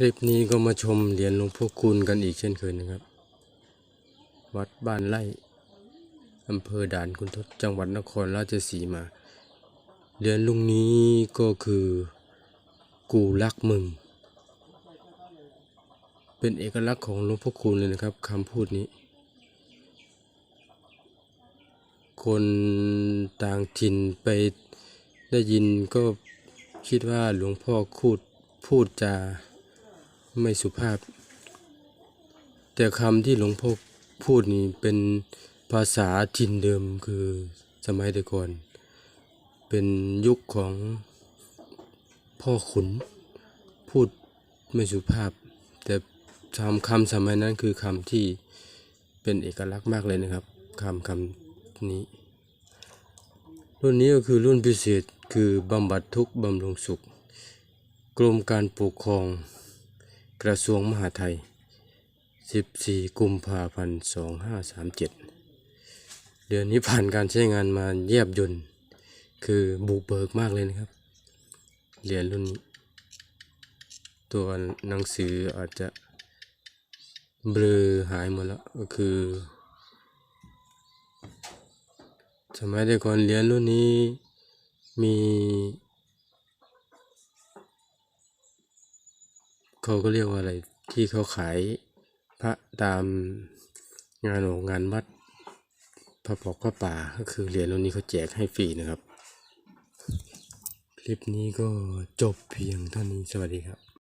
คลิปนี้ก็มาชมเหรียญหลวงพ่อคูณกันอีกเช่นเคยนะครับ วัดบ้านไร่อำเภอด่านคุณทศจังหวัดนครราชสีมา เหรียญลุงนี้ก็คือ กูรักมึง เป็นเอกลักษณ์ของหลวงพ่อคูณเลยนะครับคำพูดนี้ คนต่างถิ่นไปได้ยินก็คิดว่าหลวงพ่อพูดพูดจา ไม่สุภาพ แต่คำที่หลวงพ่อพูดนี่เป็นภาษาถิ่นเดิมคือสมัยแต่ก่อน เป็นยุคของพ่อขุน พูดไม่สุภาพ แต่คำคำสมัยนั้นคือคำที่เป็นเอกลักษณ์มากเลยนะครับคำคำนี้ รุ่นนี้ก็คือรุ่นพิเศษคือบำบัดทุกข์บำรุงสุข กรมการปกครอง กระทรวงมหาดไทย 14 กุมภาพันธ์ 2537 เดือนนี้ผ่านการใช้งานมาเยียบยนต์คือบุกเบิกมากเลยนะครับ เหรียญรุ่นนี้ตัวหนังสืออาจจะเบลอหายหมดแล้วก็คือสมัยแต่ก่อนเหรียญรุ่นนี้มี เขาก็เรียกว่าอะไร ที่เขาขายพระตามงานของงานวัดพระปอกพระป่าก็คือเหรียญรุ่นนี้เขาแจกให้ฟรีนะครับ คลิปนี้ก็จบเพียงเท่านี้สวัสดีครับ